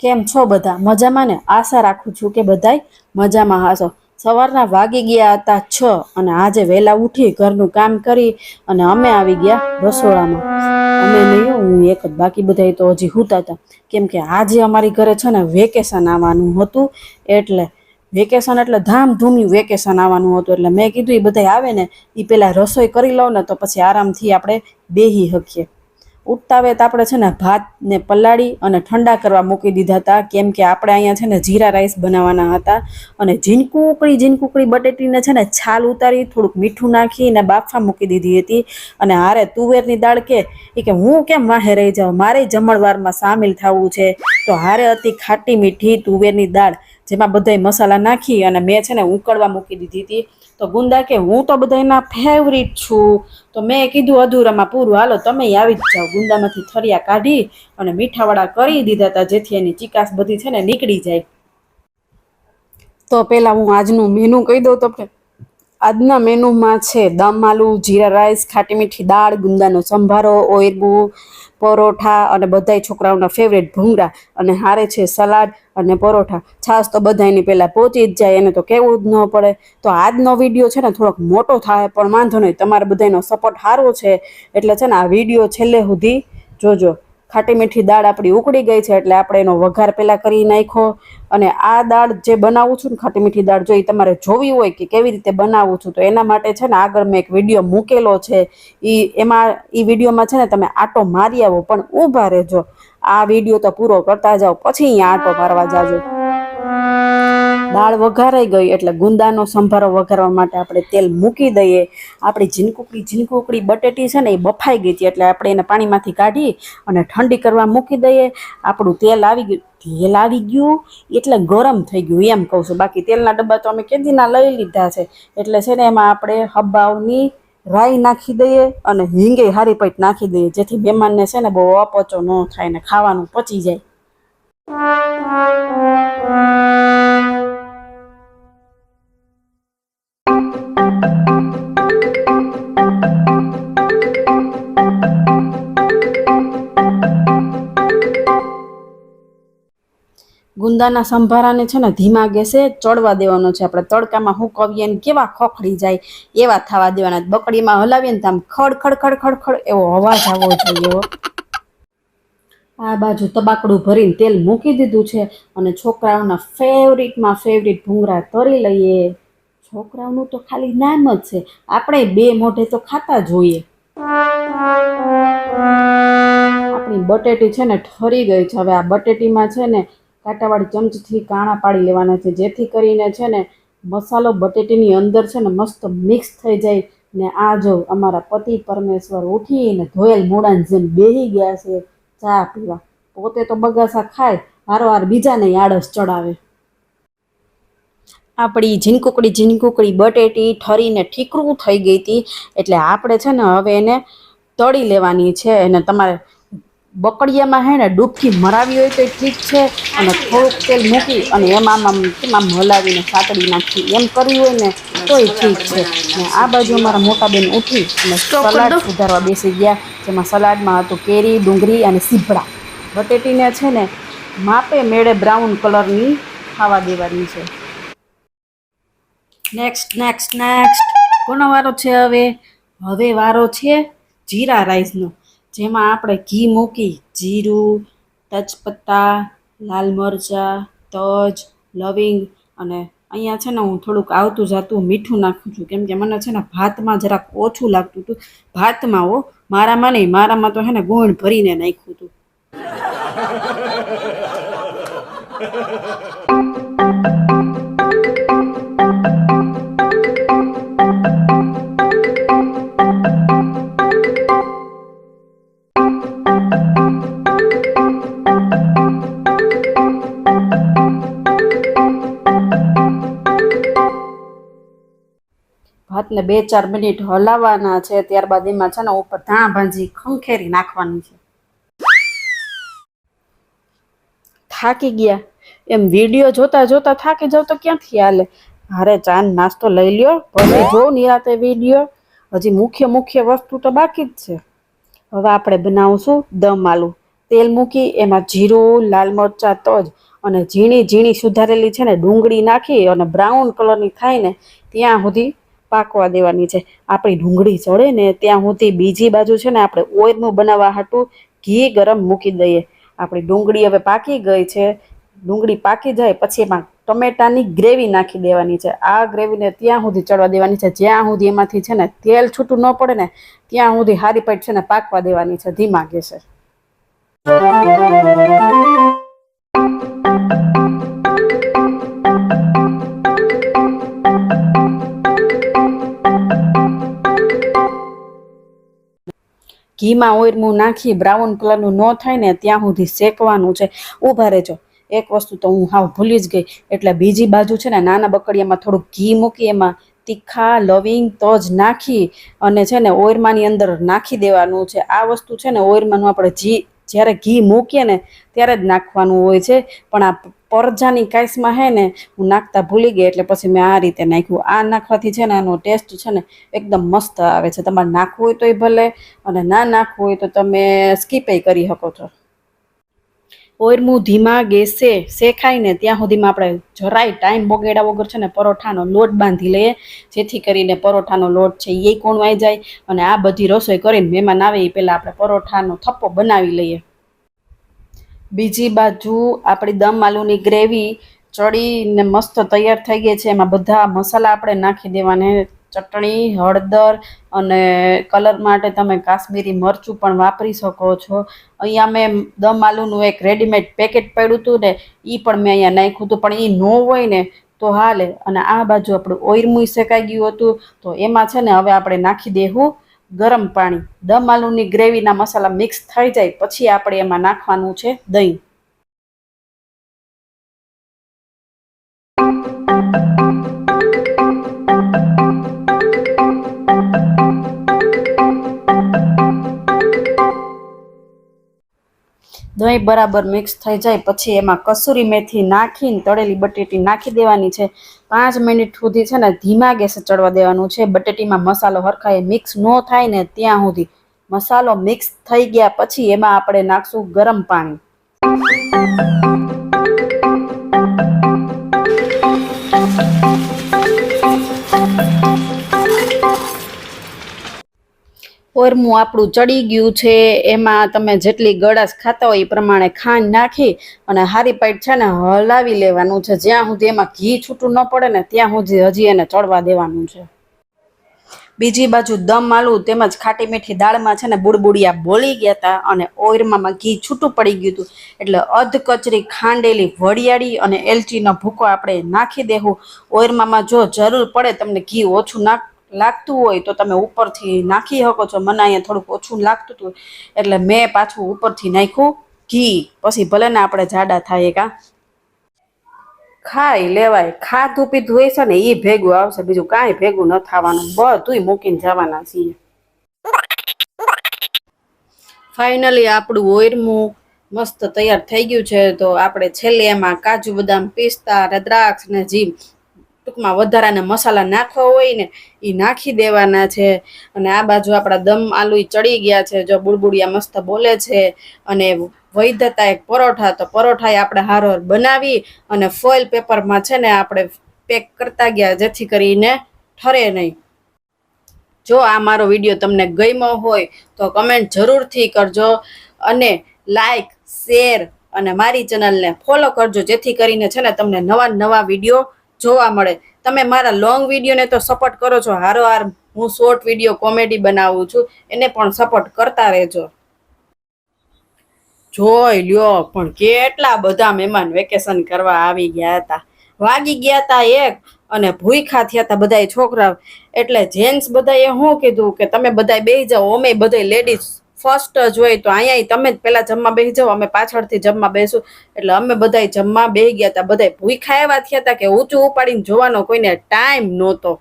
કેમ છો બધા? મજામાં ને? આશા રાખું છું કે બધાય મજામાં હશો. સવારના વાગી ગયા હતા છ અને આજે વહેલા ઉઠી ઘરનું કામ કરી અને અમે આવી ગયા રસોડામાં. અમે નહીં હું એક જ બાકી બધા તો હજી સૂતા હતા. કેમ કે આજે અમારી ઘરે છે ને વેકેશન આવવાનું હતું. એટલે વેકેશન એટલે ધામધૂમી વેકેશન આવવાનું હતું. એટલે મેં કીધું એ બધા આવે ને એ પહેલાં રસોઈ કરી લઉં ને તો પછી આરામથી આપણે બેહી શકીએ. ઉઠતા વેત આપણે છે ને ભાતને પલાળી અને ઠંડા કરવા મૂકી દીધા હતા. કેમ કે આપણે અહીંયા છે ને જીરા રાઈસ બનાવવાના હતા અને ઝીણકું ઉકળી ઝીણકું ઉકળી બટેટીને છે ને છાલ ઉતારી, થોડુંક મીઠું નાખી અને બાફા મૂકી દીધી હતી. અને હારે તુવેરની દાળ કે એ કે હું કેમ વાહે રહી જાઉં? મારે જમણવારમાં સામેલ થવું છે. તો હારે હતી ખાટી મીઠી તુવેરની દાળ, જેમાં બધાય મસાલા નાખી અને મેં છે ને ઉકળવા મૂકી દીધી હતી. તો ગુંદા કે, હું તો બધાયના ફેવરિટ છું. તો મેં કીધું અધૂરામાં પૂરું. હાલો, તમે આવી જ જાઓ. ગુંદામાંથી થરિયા કાઢી અને મીઠાવાળા કરી દીધા હતા જેથી એની ચિકાસ બધી છે ને નીકળી જાય. તો પહેલાં હું આજનું મેનુ કહી દઉં તમને. આજના મેનુમાં છે દમ આલુ, જીરા રાઈસ, ખાટી મીઠી દાળ, ગુંદાનો સંભારો ઓયરબુ પરોઠા અને બધાય છોકરાઓના ફેવરેટ ભૂંગળા અને હારે છે સલાડ અને પરોઠા. છાશ તો બધાયની પહેલાં પહોંચી જ જાય, એને તો કહેવું જ ન પડે. તો આજનો વીડિયો છે ને થોડોક મોટો થાય, પણ વાંધો નહીં, તમારા બધાનો સપોર્ટ સારો છે. એટલે છે ને આ વીડિયો છેલ્લે સુધી જોજો. ખાટી મીઠી દાળ આપણી ઉકળી ગઈ છે એટલે આપણે એનો વઘાર પહેલાં કરી નાખ્યો. અને આ દાળ જે બનાવું છું ને ખાટી મીઠી દાળ જો એ તમારે જોવી હોય કે કેવી રીતે બનાવું છું તો એના માટે છે ને આગળ મેં એક વીડિયો મૂકેલો છે. એ એમાં એ વિડીયોમાં છે ને તમે આટો મારી આવો, પણ ઊભા રહેજો. આ વીડિયો તો પૂરો કરતા જાઓ, પછી અહીંયા આટો મારવા જાજો. દાળ વઘારાઈ ગઈ એટલે ગુંદાનો સંભારો વઘારવા માટે આપણે તેલ મૂકી દઈએ. આપણી ઝીનકુકડી ઝીનકુકડી બટેટી છે ને એ બફાઈ ગઈ હતી. એટલે આપણે એને પાણીમાંથી કાઢી અને ઠંડી કરવા મૂકી દઈએ. આપણું તેલ આવી ગયું. તેલ આવી ગયું એટલે ગરમ થઈ ગયું એમ કહું છું. બાકી તેલના ડબ્બા તો અમે કેદીના લઈ લીધા છે. એટલે છે ને એમાં આપણે હબાવની રાઈ નાખી દઈએ અને હિંગે હારી પૈટ નાખી દઈએ. જેથી મહેમાનને છે ને બહુ અપચો ન થાય ને ખાવાનું પચી જાય. ગુંદાના સંભારાને છે ને ધીમા ગેસે ચડવા દેવાનો છે. આપણે તડકામાં હુકવીએ ને કેવા ખખડી જાય એવા થવા દેવાના. બકડીમાં હલાવીએ ને આમ ખડ ખડ ખડ ખડ ખડ એવો અવાજ આવવો જોઈએ આ બાજુ તબાકડું ભરીને તેલ મૂકી દીધું છે અને છોકરાઓના ફેવરિટમાં ફેવરિટ ભૂંગળા તરી લઈએ. છોકરાઓનું તો ખાલી નામ જ છે. આપણે બે મોઢે તો ખાતા જોઈએ. આપણી બટેટી છે ને ઠરી ગઈ છે. હવે આ બટેટીમાં છે ને કાંટાવાળી ચમચથી કાણા પાડી લેવાના છે. જેથી કરીને છે ને, મસાલો બટેટીની અંદર છે ને મસ્ત મિક્સ થઈ જાય ને આ જો અમારા પતિ પરમેશ્વર ઉઠીને ધોયેલ મોડાને જેમ બેહી ગયા છે ચા પીવા. પોતે તો બગાસા ખાય વારવાર બીજાને આળસ ચડાવે. આપણી ઝીનકુકડી ઝીનકુકડી બટેટી ઠરીને ઠીકરું થઈ ગઈ હતી. એટલે આપણે છે ને હવે એને તળી લેવાની છે. અને તમારે બકડિયામાં હે ને ડૂબકી મરાવી હોય તો ઠીક છે અને થોડુંક તેલ મૂકી અને એમાં આમ કેમ આમ હલાવીને સાતડી નાખી એમ કરવી હોય ને તોય ઠીક છે. ને આ બાજુ અમારા મોટા બેન ઉઠી અને સલાડ સુધારવા બેસી ગયા જેમાં સલાડમાં હતું કેરી ડુંગળી અને સીભડા. બટેટીને છે ને માપે મેળે બ્રાઉન કલરની ખાવા દેવાની છે. નેક્સ્ટ નેક્સ્ટ નેક્સ્ટ કોનો વારો છે હવે? હવે વારો છે જીરા રાઈસનો. જેમાં આપણે ઘી મૂકી, જીરું, તજપત્તા, લાલ મરચાં, તજ, લવિંગ અને અહીંયા છે ને હું થોડુંક આવતું જાતું મીઠું નાખું છું. કેમ કે મને છે ને ભાતમાં જરાક ઓછું લાગતું હતું. ભાતમાં ઓ મારામાં નહીં, મારામાં તો છે ને ગુણ ભરીને નાખ્યું હતું. ભાતને બે, ચાર મિનિટ હલાવવાના છે, ત્યારબાદ એમાં છે ને ઉપર ધાણા ભાજી ખંખેરી નાખવાની છે. થાકી ગયા. એમ વીડિયો જોતા જોતા થાકી જાવ તો ક્યાંથી હાલે? હારે ચા નાસ્તો લઈ લ્યો, પછી જો નિરાતે વીડિયો. હજી મુખ્ય મુખ્ય વસ્તુ તો બાકી જ છે. હવે આપણે બનાવશું દમ આલુ. તેલ મૂકી, એમાં જીરું, લાલ મરચાં, તજ અને ઝીણી ઝીણી સુધારેલી છે ને ડુંગળી નાખી અને બ્રાઉન કલરની થાય ને ત્યાં સુધી પાકવા દેવાની છે. આપણી ડુંગળી ચડે ને ત્યાં સુધી બીજી બાજુ છે ને આપણે ઓઇલનું બનાવવા હાટું ઘી ગરમ મૂકી દઈએ. આપણી ડુંગળી હવે પાકી ગઈ છે. ડુંગળી પાકી જાય પછી એમાં ટમેટાની ગ્રેવી નાખી દેવાની છે. આ ગ્રેવીને ત્યાં સુધી ચડવા દેવાની છે. જ્યાં સુધી એમાંથી છે ને તેલ છૂટું ન પડે ને ત્યાં સુધી હારી પેટ છે ને પાકવા દેવાની છે. ધીમા ગેસે. ઘીમાં ઓઈરમું નાખી, બ્રાઉન કલરનું ન થાય ને ત્યાં સુધી શેકવાનું છે. ઊભા રહેજો. એક વસ્તુ તો હું હાવ ભૂલી જ ગઈ. એટલે બીજી બાજુ છે ને નાના બકડિયામાં થોડુંક ઘી મૂકી, એમાં તીખા, લવિંગ, તજ નાખી અને છે ને ઓઈરમાની અંદર નાખી દેવાનું છે. આ વસ્તુ છે ને ઓઈરમાનું આપણે જી, જ્યારે ઘી મૂકીએ ને ત્યારે જ નાખવાનું હોય છે. પણ આ પરજાની કાઈસમાં હે ને, હું નાખતા ભૂલી ગઈ એટલે પછી મેં આ રીતે નાખ્યું. આ નાખવાથી છે ને, આનો ટેસ્ટ છે ને, એકદમ મસ્ત આવે છે. તમારે નાખવું હોય તોય ભલે, અને ના નાખવું હોય તો તમે સ્કીપે કરી શકો છો. ઓરમું ધીમા ગેસે શેખાય ને ત્યાં સુધીમાં આપણે જરાય ટાઈમ બગેડા વગર છે ને, પરોઠાનો લોટ બાંધી લઈએ. જેથી કરીને પરોઠાનો લોટ છે એ કોણવાઈ જાય, અને આ બધી રસોઈ કરીને મહેમાન આવે એ પહેલાં આપણે પરોઠાનો થપ્પો બનાવી લઈએ. બીજી બાજુ આપણી દમ આલુની ગ્રેવી ચડીને મસ્ત તૈયાર થઈ ગઈ છે. એમાં બધા મસાલા આપણે નાખી દેવાને. ચટણી, હળદર અને કલર માટે તમે કાશ્મીરી મરચું પણ વાપરી શકો છો. અહીંયા મેં દમ આલુનું એક રેડીમેડ પેકેટ પડ્યું હતું ને એ પણ મેં અહીંયા નાખ્યું હતું. પણ એ ન હોય ને, તો હાલે. અને આ બાજુ આપણું ઓઈરમુઈ શેકાઈ ગયું હતું. તો એમાં છે ને, હવે આપણે નાખી દેવું ગરમ પાણી. દમ આલુની ગ્રેવીના મસાલા મિક્સ થઈ જાય, પછી આપણે એમાં નાખવાનું છે દહીં. દહીં બરાબર મિક્સ થઈ જાય, પછી એમાં કસૂરી મેથી નાખીને તળેલી બટેટી નાખી દેવાની છે. પાંચ મિનિટ સુધી છે ને ધીમા ગેસે ચડવા દેવાનું છે. બટેટીમાં મસાલો હરખાય મિક્સ ન થાય ને ત્યાં સુધી. મસાલો મિક્સ થઈ ગયા પછી એમાં આપણે નાખશું ગરમ પાણી. ઓરમું આપણું ચડી ગયું છે, એમાં તમે જેટલી ગળાશ ખાતા હોય એ પ્રમાણે ખાંડ નાખી અને હારી પાઈટ છે ને હલાવી લેવાનું છે. જ્યાં સુધી એમાં ઘી છૂટું ન પડે ને ત્યાં સુધી હજી એને ચડવા દેવાનું છે. બીજી બાજુ દમ આલું, તેમજ ખાટી મીઠી દાળમાં છે ને બુડબુડિયા બોલી ગયા હતા અને ઓયરમાં ઘી છૂટું પડી ગયું હતું. એટલે અધ કચરી ખાંડેલી વડિયાળી અને એલચીનો ભૂકો આપણે નાખી દેવું ઓયરમાં જો જરૂર પડે તમને ઘી ઓછું નાખ લાગતું હોય તો તમે ઉપરથી નાખી શકો છો. મને અહીંયા થોડુંક ઓછું લાગતું હતું એટલે મેં પાછું ઉપરથી નાખ્યું. ઘી. પછી ભલે ને આપણે જાડા થાય કા ખાઈ લેવાય. ખાધું, પીધું હોય છે ને એ ભેગું આવશે. બીજું કાંઈ ભેગું ન થવાનું. બધુંય મૂકીને જવાના છીએ. ફાઇનલી આપણું ઓયરમું મસ્ત તૈયાર થઈ ગયું છે. તો આપણે છેલ્લે એમાં કાજુ બદામ, પિસ્તા અને દ્રાક્ષ ને જીમ ટૂંકમાં વધારાના મસાલા નાખવા હોય ને એ નાખી દેવાના છે. અને આ બાજુ આપણા દમ આલુ ચડી ગયા છે, જો બુડબુડિયા મસ્ત બોલે છે. અને વૈધતા એક પરોઠા, તો પરોઠા ય આપણે હારોર બનાવી અને ફોઇલ પેપરમાં છે ને આપણે પેક કરતા ગયા, જેથી કરીને ઠરે નહીં. જો આ મારો વીડિયો તમને ગમ્યો હોય, તો કમેન્ટ જરૂરથી કરજો અને લાઈક શેર અને મારી ચેનલને ફોલો કરજો, જેથી કરીને છે ને તમને નવા નવા વીડિયો જોવા મળે. તમે મારા લોંગ વિડીયોને તો સપોર્ટ કરો છો. હારો હાર, હું શોર્ટ વીડિયો કોમેડી બનાવું છું. એને પણ સપોર્ટ કરતા રહેજો. જોઈ લ્યો, પણ કેટલા બધા મહેમાન વેકેશન કરવા આવી ગયા હતા. વાગી ગયા હતા એક અને ભૂખા થયા હતા બધાય છોકરાઓ. એટલે જેન્ટ્સ બધાએ શું કીધું કે તમે બધા બેસી જાઓ, અમે બધાય લેડીઝ ફર્સ્ટ જ હોય તો અહીંયા તમે જ પહેલા જમવા બેસી જાઓ, અમે પાછળથી જમવા બેસું. એટલે અમે બધાય જમવા બેસી ગયા હતા બધાય ભૂખા એવા થયા હતા કે ઊંચું ઉપાડીને જોવાનો કોઈને ટાઈમ નહોતો.